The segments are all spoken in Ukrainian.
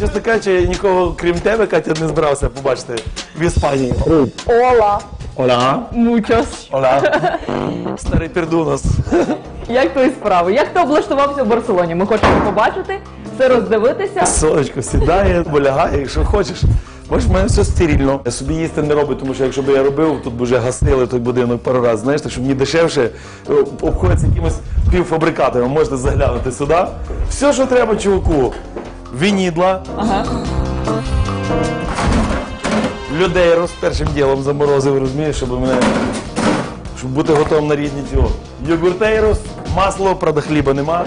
чесно кажучи, я нікого, крім тебе, Катя, не збирався побачити в Іспанії. Ола, Оля. мучос. Оля. Старий пердунос. Як твої справи? Як ти облаштувався в Барселоні? Ми хочемо побачити, все роздивитися. Сонечко сідає, полягає, якщо хочеш. Бачиш, в мене все стерильно. Я собі їсти не роблю, тому що якщо б я робив, тут б вже гасили той будинок пару разів. Знаєш, так що мені дешевше е, обходиться якимось півфабрикатами. Можете заглянути сюди. Все, що треба, чуваку. Вінідла. Ага. людей роз першим ділом заморозив, розумієш, щоб мене. Щоб бути готовим на різні цього. Йогуртейрос, масло, правда, хліба нема.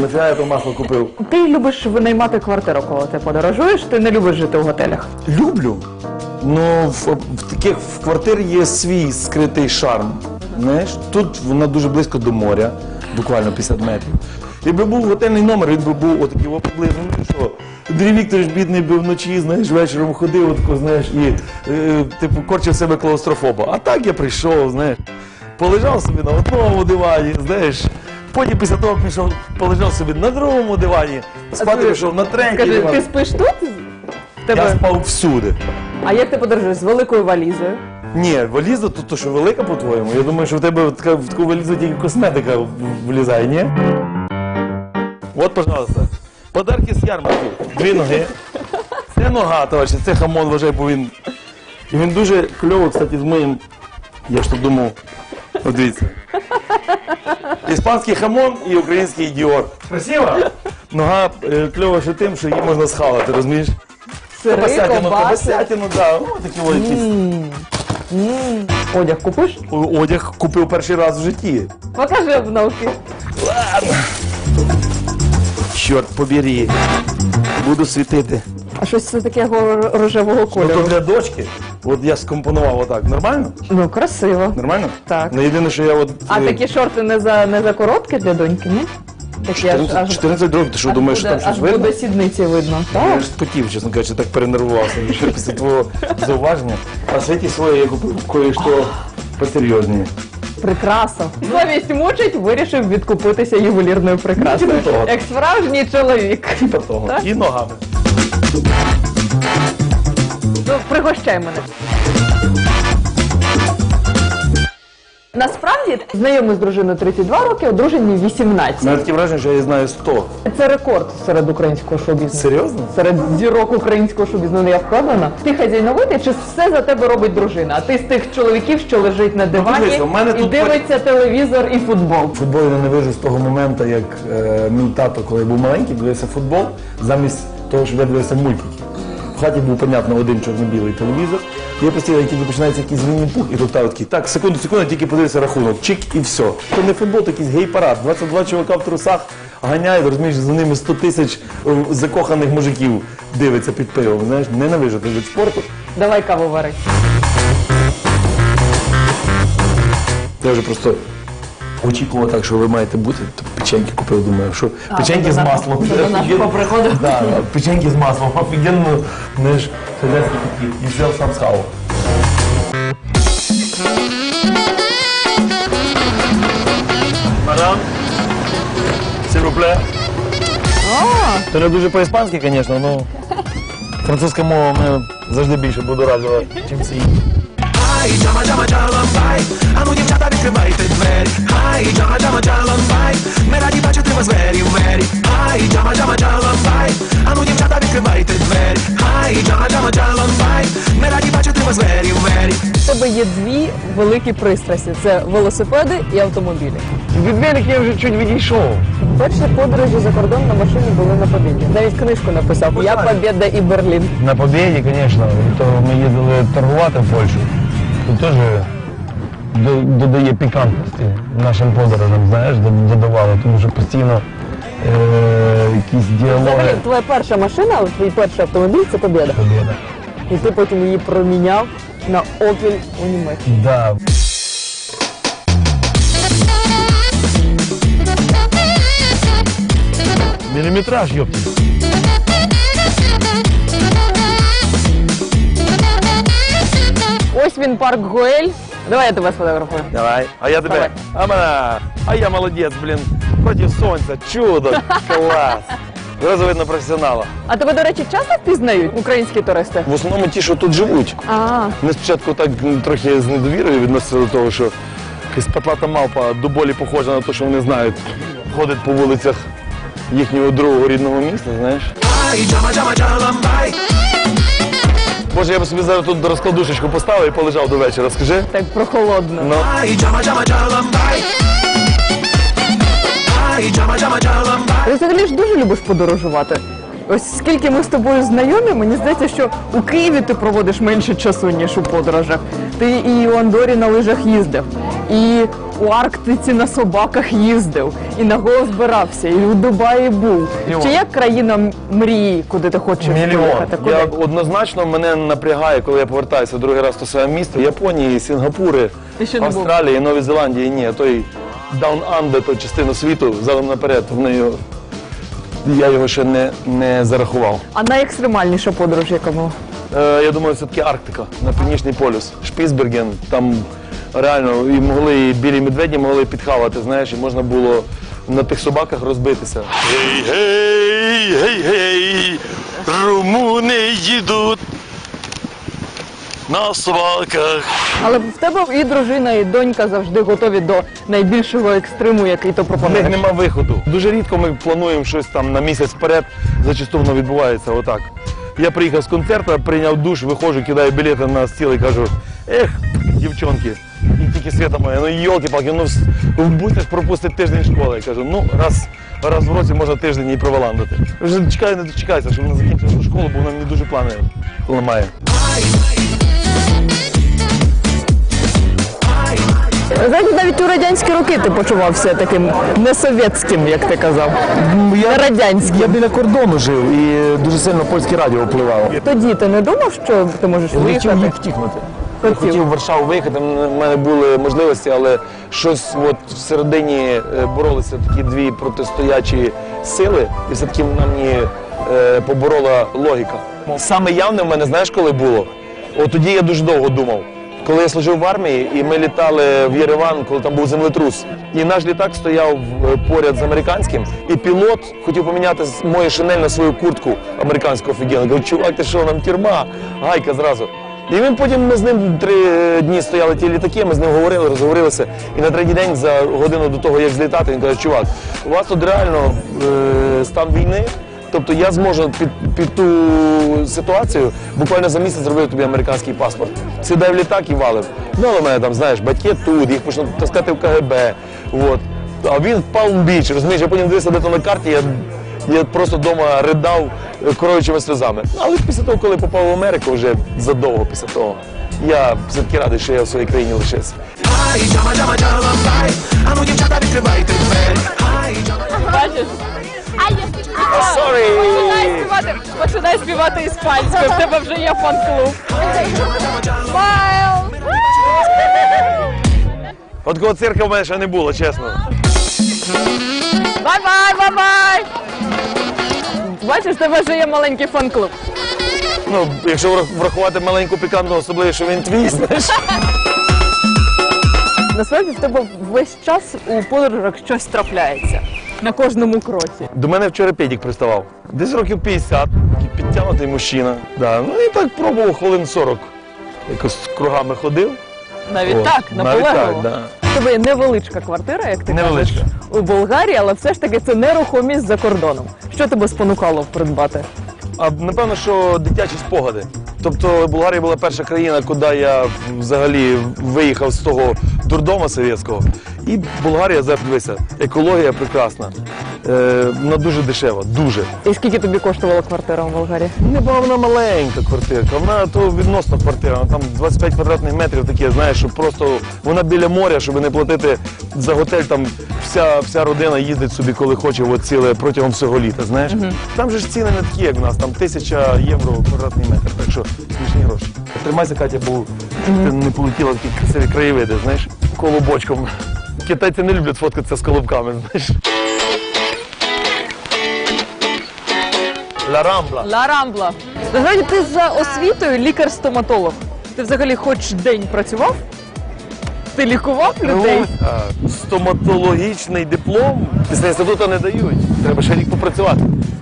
Нафіга я то масло купив. Ти любиш винаймати квартиру, коли ти подорожуєш, ти не любиш жити у готелях. Люблю. Ну, в, в таких в квартирі є свій скритий шарм. Знаєш, тут вона дуже близько до моря, буквально 50 метрів. Якби був готельний номер, він би був отакий о, поблизу. Ну що? Андрій Вікторович бідний би вночі, знаєш, вечором ходив, отако, знаєш, і е, типу корчив себе клаустрофоба. А так я прийшов, знаєш, полежав собі на одному дивані, знаєш. Потім після того пішов, полежав собі на другому дивані, спати ти- пішов на третій Скажи, диван. ти спиш тут? Я Тебе... спав всюди. А як ти подорожуєш з великою валізою? Ні, валіза тут то що велика, по-твоєму. Я думаю, що в тебе така, в таку валізу тільки косметика влізає, ні? От, пожалуйста. Подарки з ярмарки. Дві ноги. Це нога, товариші, це хамон вважаю, бо він. І він дуже кльово, кстати, з моїм. Я ж тут думав. От дивіться. Іспанський хамон і український діор. Красиво? Нога е, кльова ще тим, що її можна схавати, розумієш? Сири, Кабасятину, ковбаси. кабасятину, да. О, такі о, якісь. Одяг купиш? О- Одяг купив перший раз в житті. Покажи обновки. Чорт побери. Буду світити. А щось це такого рожевого Ну то кольору. для дочки. От я скомпонував отак. Нормально? Ну, красиво. Нормально? Так. Ну єдине, що я от. А е, такі шорти не за не за короткі для доньки, ні? Такі аж, 14, аж, 14 років, ти що аж думаєш, що буде, там аж щось видно? буде сідниці видно. Я Так. ж спотів, чесно кажучи, так перенервувався. Після твого зауваження. А світі своє я купив кое-що посерйозніше. Прикраса. Совість мучить, вирішив відкупитися ювелірною прикрасою. Ну, типу того. Як справжній чоловік. Типа того. Так? І ногами. Ну, пригощай мене. Насправді знайомий з дружиною 32 роки, одружені 18. У мене таке враження, що я її знаю 100. Це рекорд серед українського шоу-бізнесу. Серйозно? Серед зірок українського шоу-бізнесу, ну, я впевнена. Ти хазяйновитий, чи все за тебе робить дружина? А ти з тих чоловіків, що лежить на дивані Ну, у мене і тут дивиться телевізор і футбол. Футбол я ненавижу з того моменту, як е, мій тато, коли я був маленький, дивився футбол, замість того, щоб я дивився мультики. Хаті був, понятно, один чорно-білий телевізор. Я постійно, як тільки починається якийсь Вінні Пух, і тут тато такий, так, секунду, секунду, тільки подивився рахунок, чик і все. То не футбол, то якийсь гей-парад. 22 чувака в трусах ганяють, розумієш, за ними 100 тисяч е, закоханих мужиків дивиться під пивом. Знаєш, ненавижу той вид спорту. Давай каву вари. Я вже просто очікував так, що ви маєте бути. Печеньки купив, думаю, що А, печеньки з до маслом. то до нашого приходу. Да, печеньки з маслом, офігенно, знаєш, селянський підхід. І взяв сам схавав. Мадам, сирупле. Це не дуже по-іспанськи, звісно, але французька мова мене завжди більше будоражила, ніж всі інші. Ай, джама, джама, джаланбай, а ну дівчата відкривайте двері. Ай, джама, джама, джаланбай, ми раді бачити вас двері в мері. Ай, джама, джама, джаланбай, а ну дівчата відкривайте двері. Ай, джама, джама, джаланбай, ми раді бачити вас двері в мері. У тебе є дві великі пристрасті: це велосипеди і автомобілі. Від велик я вже чуть відійшов. Перші подорожі за кордон на машині були на Побєді. Навіть книжку написав Я Побєда і Берлін. На Побєді, звісно, то ми їздили торгувати в Польщу. Тут теж додає пікантності нашим подорожам, знаєш, дод- додавало, тому що постійно е, якісь Взагалі, твоя перша машина, твій перший автомобіль це Побєда. Побєда. І ти потім її проміняв на Opel Unimax. Да. Міліметраж, йопті. Ось він парк Гоель. Давай я тебе сфотографую. Давай. А я тебе. Амана. А я молодець, блін. Проти сонця. Чудо. Клас. Зразу видно професіонала. А тебе, до речі, часто впізнають українські туристи? В основному ті, що тут живуть. А, Ми спочатку так трохи з недовірою відносилися до того, що якась патлата мавпа до болі похожа на те, що вони знають. Ходить по вулицях їхнього другого рідного міста, знаєш. Боже, я би собі зараз тут розкладушечку поставив і полежав до вечора. Скажи. так прохолодно. Ну, Ти взагалі ж дуже любиш подорожувати. Ось скільки ми з тобою знайомі, мені здається, що у Києві ти проводиш менше часу, ніж у подорожах. Ти і у Андорі на лижах їздив, і у Арктиці на собаках їздив, і на голос збирався, і у Дубаї був. Мільйон. Чи є країна мрії, куди ти хочеш Мільйон. поїхати? Куди? Я однозначно мене напрягає, коли я повертаюся другий раз до своє місто. Японії, Сінгапури, Ти ще не був? Австралії, Новій Зеландії. Ні, той Down Under, той частину світу, задом наперед. В неї я його ще не, не зарахував. А найекстремальніша подорож, яка була? Е, я думаю, все-таки Арктика, на північний полюс. Шпіцберген, там реально і могли і білі медведі могли підхавати, знаєш, і можна було на тих собаках розбитися. Гей, гей, гей, гей, румуни їдуть на собаках. Але в тебе і дружина, і донька завжди готові до найбільшого екстриму, який то В них пропонуєш. нема виходу. Дуже рідко ми плануємо щось там на місяць вперед, зачасту воно відбувається отак. Я приїхав з концерту, прийняв душ, виходжу, кидаю білети на стіл і кажу, ех, дівчонки, і тільки свята моя, ну йолки-палки, ну вс- будьте ж пропустить тиждень школи. Я кажу, ну раз, раз в році можна тиждень і проваландити. Вже чекаю, не дочекаюся, щоб вона закінчила школу, бо вона мені дуже плани ламає. Знаєте, навіть у радянські роки ти почувався таким несовєтським, як ти казав. Не радянським. Я біля кордону жив і дуже сильно польське радіо впливало. Тоді ти не думав, що ти можеш Я хотів їх втікнути. Хотів. хотів в Варшаву виїхати, в мене були можливості, але щось от всередині е, боролися такі дві протистоячі сили, і все-таки вона мені е, поборола логіка. Саме явне в мене, знаєш, коли було? От тоді я дуже довго думав. Коли я служив в армії, і ми літали в Єреван, коли там був землетрус, і наш літак стояв е, поряд з американським, і пілот хотів поміняти мою шинель на свою куртку американську офігенну. Кажу, чувак, ти що, нам тюрма, гайка зразу. І він потім ми з ним три дні стояли ті літаки, ми з ним говорили, розговорилися. І на третій день, за годину до того, як злітати, він каже, чувак, у вас тут реально е, стан війни. Тобто я зможу під, під ту ситуацію буквально за місяць зробити тобі американський паспорт. Сідай в літак і валив. Ну, але мене там, знаєш, батьки тут, їх почнуть таскати в КГБ. От. А він в Палм-Біч, розумієш, я потім дивився де то на карті, я, я просто вдома ридав кроючими сльозами. Ну, Але після того, коли попав в Америку, вже задовго після того, я все-таки радий, що я в своїй країні лишився. Бачиш? Sorry! Починай співати, починай співати іспанською, в тебе вже є фан-клуб. Смайл! От такого цирка в мене ще не було, чесно. Бачиш, в тебе вже є маленький фан-клуб. Ну, якщо врах- врахувати маленьку пікантну особливість, що він твій, знаєш. Насправді в тебе весь час у подорожах щось трапляється на кожному кроці. До мене вчора педік приставав. Десь років 50, такий підтягнутий мужчина. Да. Ну і так пробував хвилин 40. Якось кругами ходив. Навіть О, так, навіть наполегливо. так, да. Тебе є невеличка квартира, як ти Невеличка. кажеш, у Болгарії, але все ж таки це нерухомість за кордоном. Що тебе спонукало придбати? А напевно, що дитячі спогади. Тобто Болгарія була перша країна, куди я взагалі виїхав з того дурдома совєтського. І Болгарія зараз дивися, екологія прекрасна. Е, вона дуже дешева, дуже. І скільки тобі коштувала квартира у Болгарії? Не була вона маленька квартирка, вона то відносно квартира, вона там 25 квадратних метрів таке, знаєш, що просто вона біля моря, щоб не платити за готель, там вся, вся родина їздить собі, коли хоче, от ціле протягом всього літа, знаєш. Там же ж ціни не такі, як в нас, там тисяча євро квадратний метр, так що смішні гроші. Тримайся, Катя, бо ти не полетіла в такі красиві краєвиди, знаєш, колобочком. Китайці не люблять фоткатися з колобками, знаєш. Ла Рамбла. Ла Рамбла. Насправді ти за освітою лікар-стоматолог. Ти взагалі хоч день працював? Ти лікував людей? Ну, а, стоматологічний диплом після інституту не дають. Треба ще рік попрацювати.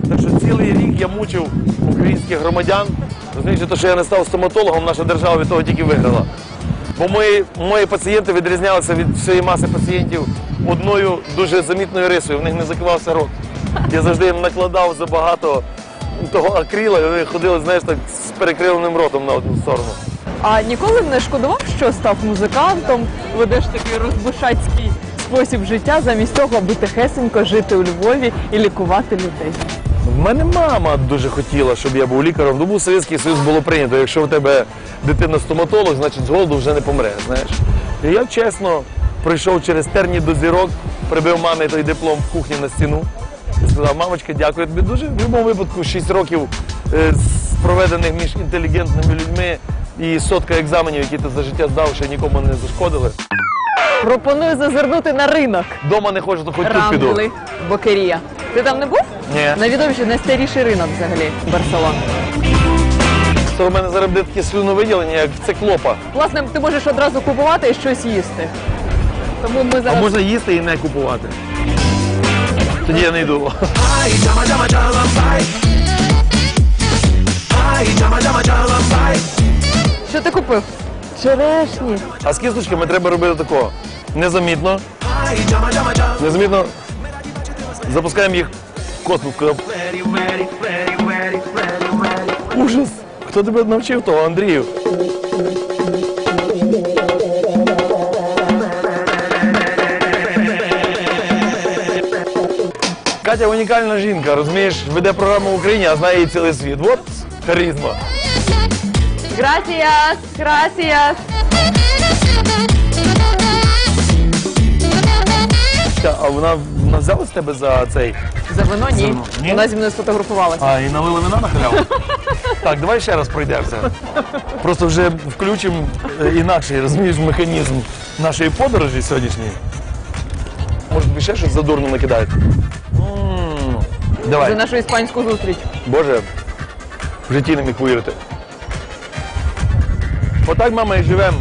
Так що цілий рік я мучив українських громадян. Розумієте, те, що я не став стоматологом, наша держава від того тільки виграла. Бо мої, мої пацієнти відрізнялися від всієї маси пацієнтів одною дуже замітною рисою. В них не закривався рот. Я завжди їм накладав забагато того акріла, і вони ходили, знаєш, так з перекривленим ротом на одну сторону. А ніколи не шкодував, що став музикантом, ведеш такий розбушацький спосіб життя, замість того, аби тихесенько жити у Львові і лікувати людей. В мене мама дуже хотіла, щоб я був лікарем. Ну, був Совєтський Союз було прийнято. Якщо у тебе дитина стоматолог, значить з голоду вже не помре. Знаєш. І я чесно прийшов через терні до зірок, прибив мамі той диплом в кухні на стіну і сказав, мамочка, дякую тобі дуже. В будь-якому випадку 6 років е, проведених між інтелігентними людьми і сотка екзаменів, які ти за життя здав, ще нікому не зашкодили. Пропоную зазирнути на ринок. Дома не хочу, то хоч тут піду. Рамбли, Бокерія. Ти там не був? Ні. Найвідоміший, найстаріший ринок взагалі Барселон. Це у мене зараз буде таке слюновиділення, як циклопа. Власне, ти можеш одразу купувати і щось їсти. Тому ми А можна їсти і не купувати. Тоді я не йду. Що ти купив? Черешні. А з кісточками треба робити такого. Незамітно. Незамітно запускаємо їх в космос. Ужас. Хто тебе навчив того, Андрію? Катя унікальна жінка, розумієш, веде програму в Україні, а знає її цілий світ. От харизма. Грасіас. Та, А вона, вона взяла з тебе за цей. За вино ні. вино. Ні? Вона зі мною сфотографувалася. А, і налили вина на халяву? Так, давай ще раз пройдемося. Просто вже включимо е, інакший, розумієш, механізм нашої подорожі сьогоднішньої. Може, тобі ще щось задурно накидають? М, За Давай. нашу іспанську зустріч. Боже, в житті не міг повірити. Отак, мама, і живемо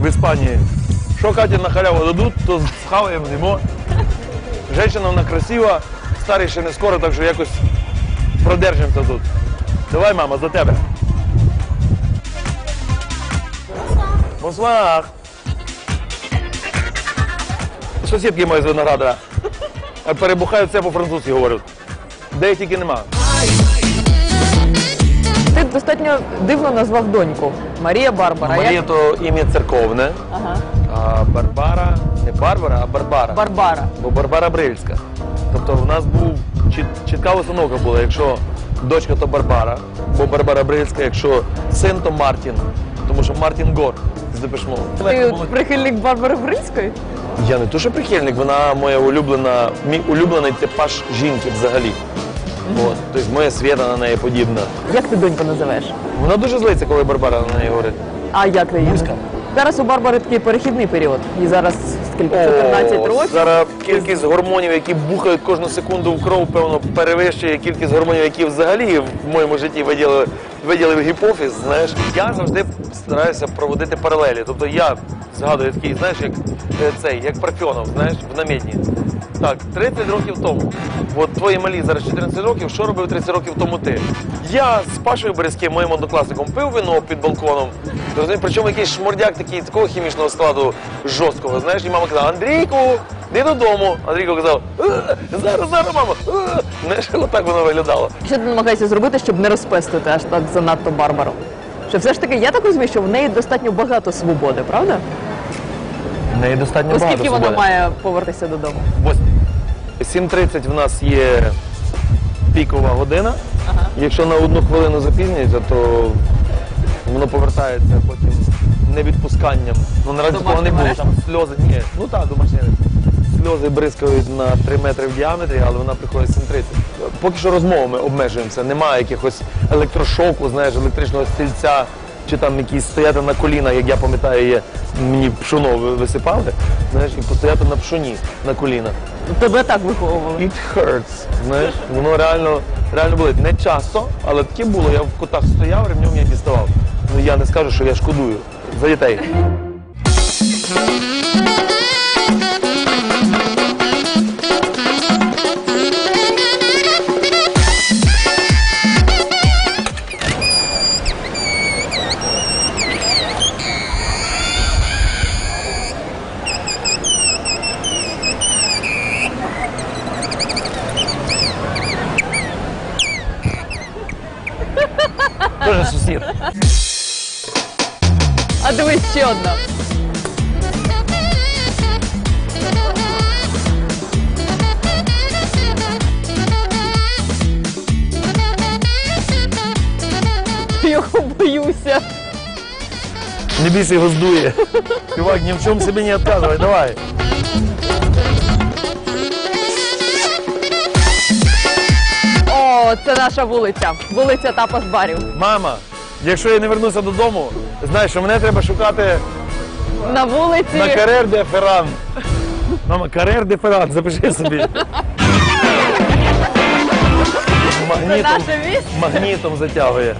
в Іспанії. Що Каті на халяву дадуть, то схаваємо, з'їмо. Женщина вона красива, старий ще не скоро, так що якось продержимося тут. Давай, мама, за тебе. Бонсуар. Сусідки мої з винограда. Перебухають все по-французьки говорять. Де їх тільки нема. Достатньо дивно назвав доньку. Марія Барбара. Марія Як? то ім'я церковне, Ага. а Барбара, не Барбара, а Барбара. Барбара. Бо Барбара Брильська. Тобто в нас був чіт- чітка установка була, якщо дочка, то Барбара, бо Барбара Брильська, якщо син, то Мартін. Тому що Мартін Гор з Депешмову. Ти прихильник Барбари Брильської? Я не то, що прихильник, вона моя улюблена, мій улюблений типаж жінки взагалі. От. Тобто моя свята на неї подібна. Як ти доньку називаєш? Вона дуже злиться, коли Барбара на неї говорить. А як ти її? Муська. Зараз у Барбари такий перехідний період. І зараз скільки? 14 років. Зараз кількість гормонів, які бухають кожну секунду в кров, певно, перевищує кількість гормонів, які взагалі в моєму житті виділили, виділив гіпофіз. Знаєш, я завжди стараюся проводити паралелі. Тобто я згадую такий, знаєш, як е, цей, як Парфьонов, знаєш, в намедні. Так, 30 років тому. От твої малі зараз 14 років, що робив 30 років тому ти? Я з Пашою Березьким, моїм однокласником, пив вино під балконом. Розумієш, Причому якийсь шмурдяк такий такого хімічного складу жорсткого. Знаєш, і мама казала, Андрійку, йди додому. Андрійко казав, «Е, зараз, зараз, мама. Е». Знаєш, отак воно виглядало. Що ти намагаєшся зробити, щоб не розпестити аж так занадто Барбару? Що все ж таки, я так розумію, що в неї достатньо багато свободи, правда? В неї достатньо Оскільки вона має повертатися додому? 7.30 в нас є пікова година. Якщо на одну хвилину запізнюється, то воно повертається потім не відпусканням. Ну наразі такого не було. Там сльози. Ні, ну так, домашні арешт. Сльози бризкають на 3 метри в діаметрі, але вона приходить 7.30. Поки що розмовами обмежуємося. Немає якихось електрошоку, знаєш, електричного стільця, чи там якісь стояти на колінах, як я пам'ятаю, є, мені пшоно ви- висипали, знаєш, і постояти на пшоні на колінах. Тебе так виховували. It hurts, знаєш, воно реально, реально болить. Не часто, але таке було. Я в кутах стояв, ремнем я діставав. Ну я не скажу, що я шкодую за дітей. Дивись ще одна. Його боюся. Не бійся, його здує. Чувак, ні в чому собі не відказуй, давай. О, це наша вулиця. Вулиця Тапас Барів. Мама, якщо я не вернуся додому, знаєш, що мене треба шукати На вулиці. на Карер де Ферран. Мама, Карер де Ферран, запиши собі. Це Магнітом, наше місце. магнітом затягує.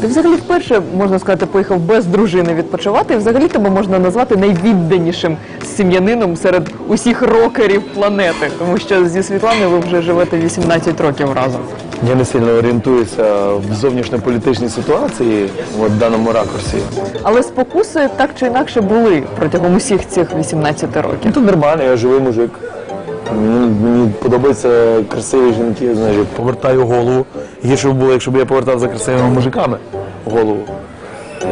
Ти взагалі вперше, можна сказати, поїхав без дружини відпочивати. І взагалі тебе можна назвати найвідданішим сім'янином серед усіх рокерів планети. Тому що зі Світланою ви вже живете 18 років разом. Я не сильно орієнтуюся в зовнішньополітичній ситуації в даному ракурсі. Але спокуси так чи інакше були протягом усіх цих 18 Ну, років. то нормально, я живий мужик. Мені, подобаються красиві жінки, знаєш, повертаю голову. Гірше б було, якщо б я повертав за красивими мужиками голову.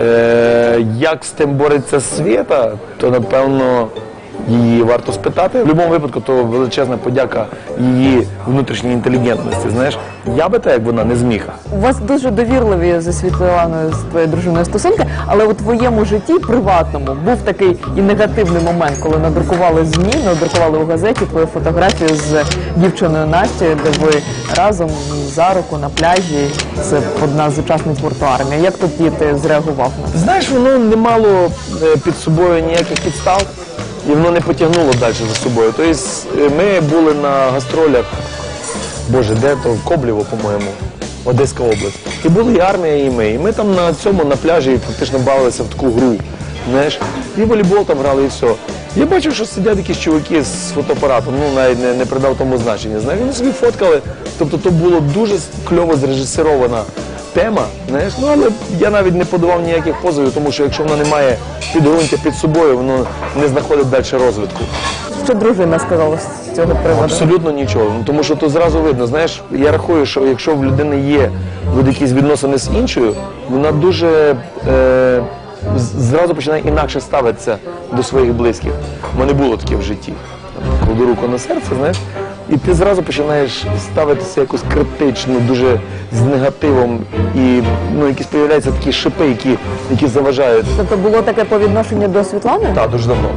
Е, як з тим бореться світа, то напевно її варто спитати. В будь-якому випадку то величезна подяка її внутрішній інтелігентності. Знаєш, я би так, як вона не зміг. У вас дуже довірливі зі Світланою з твоєю дружиною стосунки, але у твоєму житті приватному був такий і негативний момент, коли надрукували змі, надрукували у газеті твою фотографію з дівчиною Настю, де ви разом за руку на пляжі. Це одна з учасниць гурту армія. Як тоді ти зреагував на це? Знаєш, воно не мало е, під собою ніяких підстав, і воно не потягнуло далі за собою. Тобто ми були на гастролях, боже, де то в Коблєво, по-моєму, Одеська область. І були і армія, і ми. І ми там на цьому на пляжі фактично бавилися в таку гру. Знаєш, і волейбол там грали, і все. Я бачив, що сидять якісь чуваки з фотоапаратом, ну навіть не, не придав тому значення. Знаєш, вони собі фоткали. Тобто то було дуже кльово зрежисерована тема, знаєш, ну але я навіть не подавав ніяких позовів, тому що якщо вона не має підґрунтя під собою, воно не знаходить далі розвитку. Що дружина сказала з цього приводу? Абсолютно нічого. Ну, тому що то зразу видно. Знаєш, я рахую, що якщо в людини є якісь відносини з іншою, вона дуже е, зразу починає інакше ставитися до своїх близьких. У мене було таке в житті. Кладу руку на серце, знаєш, і ти зразу починаєш ставитися якось критично, дуже з негативом, і ну, якісь появляються такі шипи, які, які заважають. Тобто було таке по відношенню до Світлани? Так, дуже давно.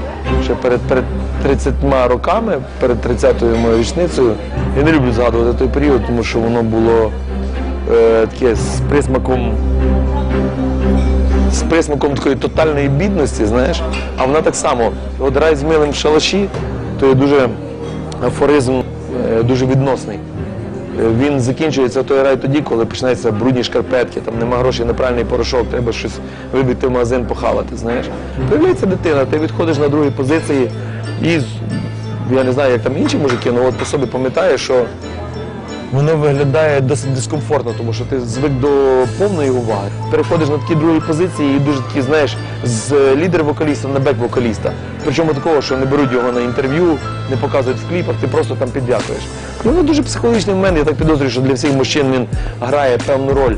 Ще перед, перед 30 роками, перед 30-ю моєю річницею, я не люблю згадувати той період, тому що воно було е, таке з присмаком. З присмаком такої тотальної бідності, знаєш, а вона так само, от рай з милим в шалаші, то є дуже афоризм, дуже відносний. Е, Він закінчується той рай тоді, коли починаються брудні шкарпетки, там нема грошей на пральний порошок, треба щось вибігти в магазин похавати. Знаєш, появляється дитина, ти відходиш на другій позиції і я не знаю, як там інші мужики, але от по собі пам'ятаєш, що воно виглядає досить дискомфортно, тому що ти звик до повної уваги. Переходиш на такі другі позиції і дуже такі, знаєш, з лідер-вокаліста на бек-вокаліста. Причому такого, що не беруть його на інтерв'ю, не показують в кліпах, ти просто там піддякуєш. І воно дуже психологічний момент. Я так підозрюю, що для всіх мужчин він грає певну роль.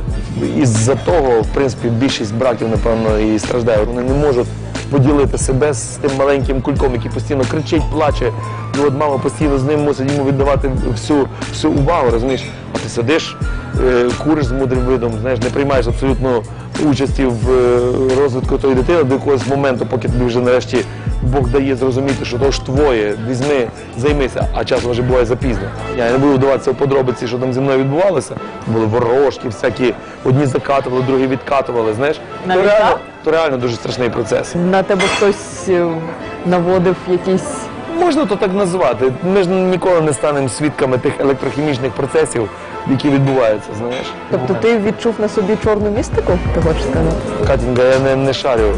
І з-за того, в принципі, більшість браків, напевно, і страждає. Вони не можуть поділити себе з тим маленьким кульком, який постійно кричить, плаче. І от мама постійно з ним мусить йому віддавати всю, всю увагу, розумієш? А ти сидиш, е, куриш з мудрим видом, знаєш, не приймаєш абсолютно участі в е, розвитку тої дитини до якогось моменту, поки тобі вже нарешті Бог дає зрозуміти, що то ж твоє, візьми, займися, а часом вже буває запізно. Я не буду вдаватися в подробиці, що там зі мною відбувалося. Були ворожки, всякі одні закатували, другі відкатували. Знаєш, то реально, то реально дуже страшний процес. На тебе хтось е, наводив якісь Можна то так назвати. Ми ж ніколи не станемо свідками тих електрохімічних процесів, які відбуваються, знаєш. Тобто ти відчув на собі чорну містику, ти хочеш сказати? Катінка, я не, не шарю,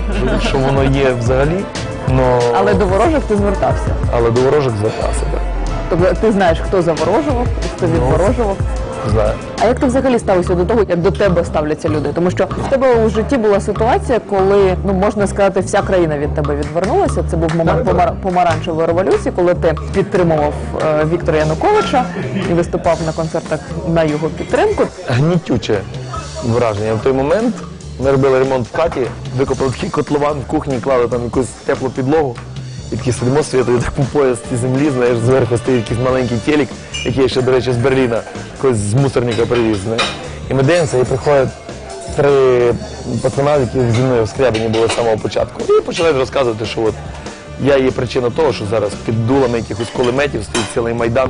що воно є взагалі, но... Але до ворожих ти звертався. але до ворожок звертався. Так. Тобто ти знаєш, хто заворожував, хто відворожував. Знаю. А як ти взагалі ставишся до того, як до тебе ставляться люди? Тому що в тебе у житті була ситуація, коли ну можна сказати, вся країна від тебе відвернулася. Це був момент помар- помаранчевої революції, коли ти підтримував е, Віктора Януковича і виступав на концертах на його підтримку. гнітюче враження. В той момент ми робили ремонт в хаті, викопали такий котлован в кухні, клали там якусь теплу підлогу. І такі сидимо світою, так по пояс ті землі, знаєш, зверху стоїть якийсь маленький телек, який я ще, до речі, з Берліна, якось з мусорника привіз. Знаєш. І ми дивимося, і приходять три пацана, які зі мною в скрябині були з самого початку. І починають розказувати, що от я є причина того, що зараз під дулами якихось кулеметів стоїть цілий майдан,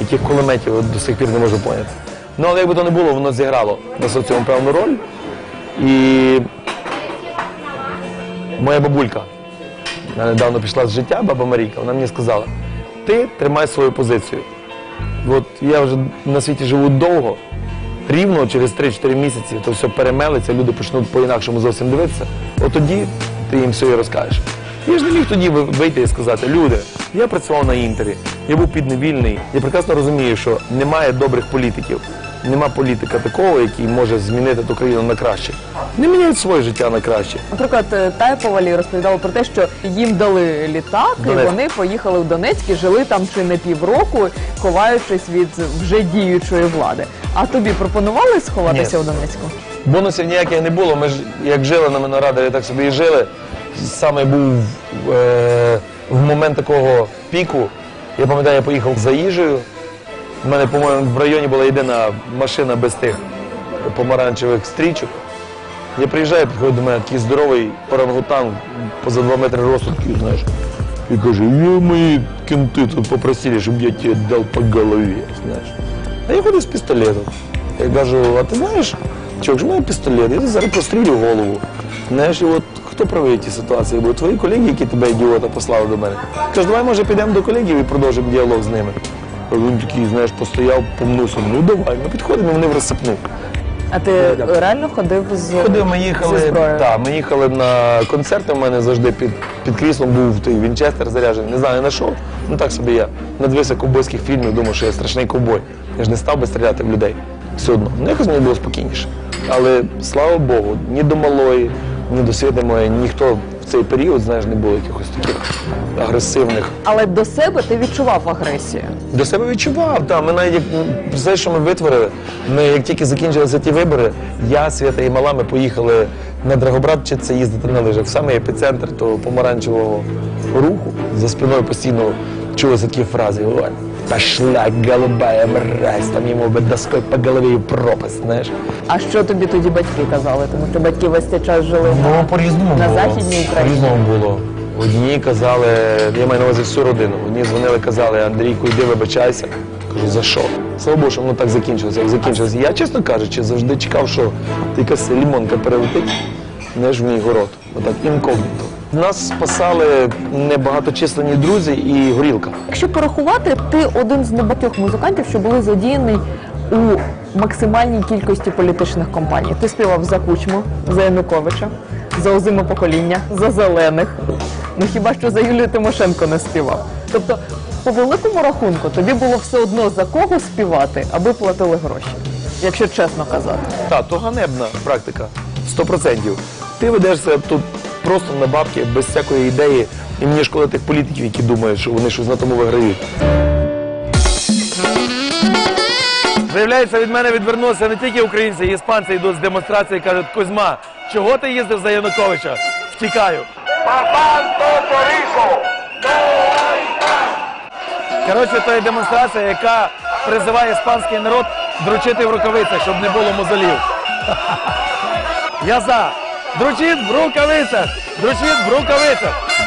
яких кулеметів до сих пір не можу поняти. Ну, але якби то не було, воно зіграло на соціуму певну роль. І моя бабулька, вона недавно пішла з життя, баба Марійка, вона мені сказала, ти тримай свою позицію. От я вже на світі живу довго, рівно через 3-4 місяці то все перемелиться, люди почнуть по-інакшому зовсім дивитися. От тоді ти їм все і розкажеш. Я ж не міг тоді вийти і сказати, люди, я працював на інтері, я був підневільний, я прекрасно розумію, що немає добрих політиків, нема політика такого, який може змінити ту країну на краще. Не міняють своє життя на краще. Наприклад, е, Тая Повалій розповідала про те, що їм дали літак, і вони поїхали в Донецьк і жили там чи не півроку, ховаючись від вже діючої влади. А тобі пропонували сховатися Ні. у Донецьку? Бонусів ніяких не було. Ми ж як жили на Минорадарі, так собі і жили. Саме був е, в момент такого піку. Я пам'ятаю, я поїхав за їжею. У мене, по-моєму, в районі була єдина машина без тих помаранчевих стрічок. Я приїжджаю, підходить до мене такий здоровий орангутан, поза 2 метри росту, такий, знаєш. І каже, я мої кенти тут попросили, щоб я тебе дав по голові, знаєш. А я ходив з пістолетом. Я кажу, а ти знаєш, чувак, ж мене пістолет, я зараз прострілю голову. Знаєш, і от хто правий тій ситуації? Бо твої колеги, які тебе ідіота послали до мене. Кажу, давай може підемо до колегів і продовжимо діалог з ними. Він такий, знаєш, постояв, помнувся, ну давай, ми підходимо, вони в розсипну. А ти реально ходив з Ходив, ми зі їхали, зброєю? та, ми їхали на концерти. У мене завжди під, під кріслом був той Вінчестер заряджений. Не знаю, на що. Ну так собі я. Надивився ковбойських фільмів, думав, що я страшний ковбой. Я ж не став би стріляти в людей. Все одно. Ну якось мені було спокійніше. Але слава Богу, ні до малої, ні до ніхто в цей період, знаєш, не було якихось таких агресивних. Але до себе ти відчував агресію. До себе відчував, так. Ми навіть як все, що ми витворили, ми як тільки закінчилися ті вибори, я, Свята і мала, ми поїхали на Драгобрат вчитися їздити на лижах. В самий епіцентр того помаранчевого руху. За спиною постійно чулися такі фрази. «Ой, Пошла голубая мразь, там йому би доской по голові і пропасть, знаєш. А що тобі тоді батьки казали? Тому що батьки весь цей час жили Ну, на, по-різному на було. західній Україні. По-різному було. Одні казали, я маю на увазі всю родину. Одні дзвонили, казали, Андрійку, йди вибачайся. Кажу, за що? Слава Богу, що воно так закінчилося, як закінчилося. Я, чесно кажучи, завжди чекав, що якась лімонка перелетить, не ж в мій город. Отак інкогніто. Нас спасали небагаточисленні друзі і горілка. Якщо порахувати, ти один з небагатьох музикантів, що були задіяний у максимальній кількості політичних компаній. Ти співав за Кучму, за Януковича, за озиме покоління, за зелених. Ну хіба що за Юлію Тимошенко не співав? Тобто, по великому рахунку, тобі було все одно за кого співати, аби платили гроші, якщо чесно казати. Та, то ганебна практика. Сто процентів. Ти ведешся тут просто на бабки, без всякої ідеї. І мені шкода тих політиків, які думають, що вони щось на тому виграють. Виявляється, від мене відвернулися не тільки українці, і іспанці йдуть з демонстрації і кажуть, Кузьма, чого ти їздив за Януковича? Втікаю. Коротше, то є демонстрація, яка призиває іспанський народ дручити в рукавицях, щоб не було мозолів. Я за. Дручіть в рукавицах! Дручит в рукавицях!